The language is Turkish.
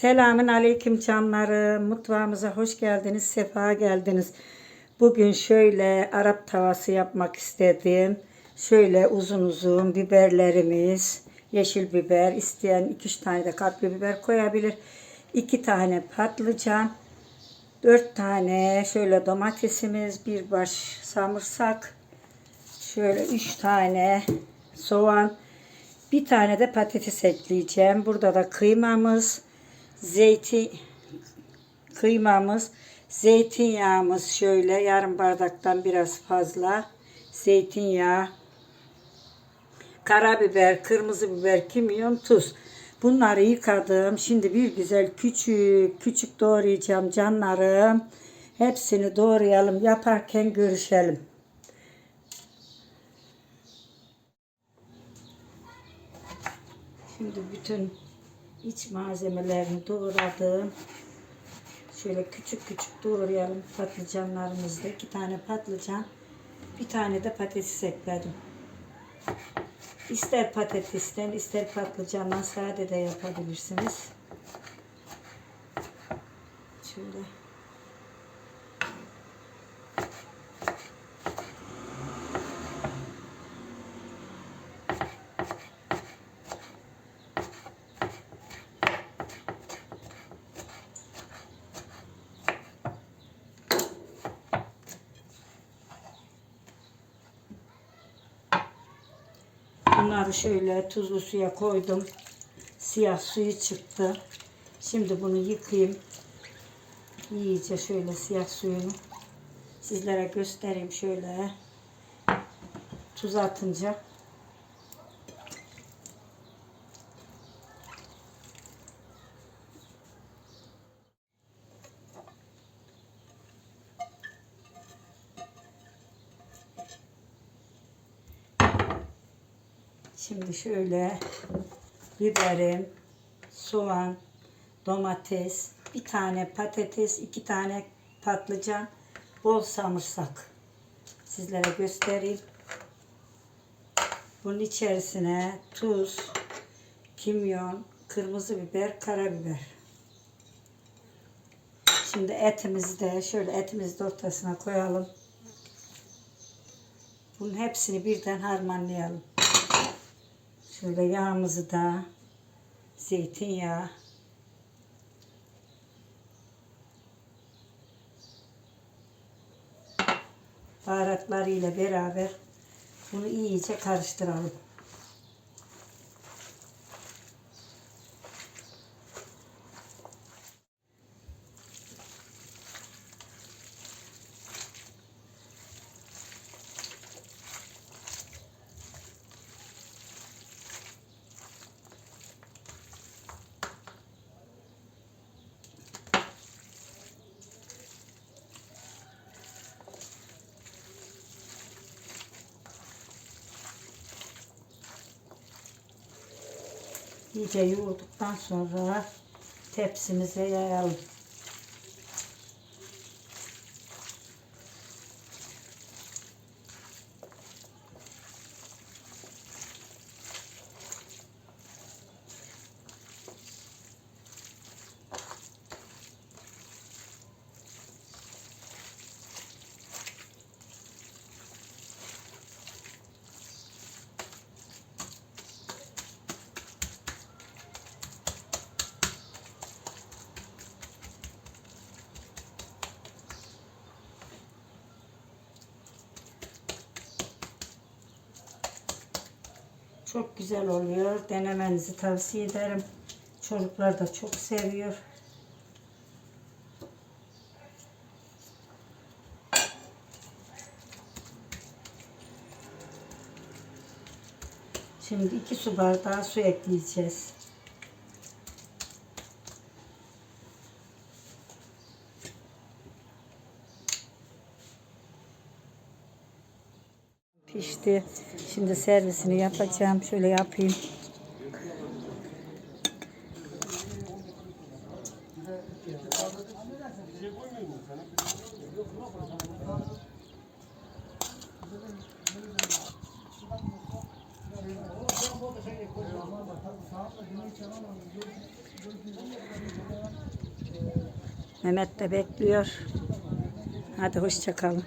Selamün aleyküm canlarım. Mutfağımıza hoş geldiniz, sefa geldiniz. Bugün şöyle Arap tavası yapmak istedim. Şöyle uzun uzun biberlerimiz, yeşil biber, isteyen 2-3 tane de kapya biber koyabilir. 2 tane patlıcan, 4 tane şöyle domatesimiz, bir baş samırsak, şöyle 3 tane soğan, bir tane de patates ekleyeceğim. Burada da kıymamız, zeytin kıymamız, zeytinyağımız şöyle yarım bardaktan biraz fazla. Zeytinyağı, karabiber, kırmızı biber, kimyon, tuz. Bunları yıkadım. Şimdi bir güzel küçük küçük doğrayacağım canlarım. Hepsini doğrayalım. Yaparken görüşelim. Şimdi bütün iç malzemelerini doğradım. Şöyle küçük küçük doğrayalım patlıcanlarımızda. iki tane patlıcan, bir tane de patates ekledim. İster patatesten, ister patlıcandan sade de yapabilirsiniz. Şöyle. Bunları şöyle tuzlu suya koydum. Siyah suyu çıktı. Şimdi bunu yıkayayım. İyice şöyle siyah suyunu sizlere göstereyim şöyle. Tuz atınca Şimdi şöyle biberim, soğan, domates, bir tane patates, iki tane patlıcan, bol samırsak. Sizlere göstereyim. Bunun içerisine tuz, kimyon, kırmızı biber, karabiber. Şimdi etimizi de şöyle etimizi de ortasına koyalım. Bunun hepsini birden harmanlayalım. Şöyle yağımızı da zeytinyağı baharatlarıyla beraber bunu iyice karıştıralım. İyice yoğurduktan sonra tepsimize yayalım. Çok güzel oluyor. Denemenizi tavsiye ederim. Çocuklar da çok seviyor. Şimdi iki su bardağı su ekleyeceğiz. Pişti. Şimdi servisini yapacağım. Şöyle yapayım. Mehmet de bekliyor. Hadi hoşça kalın.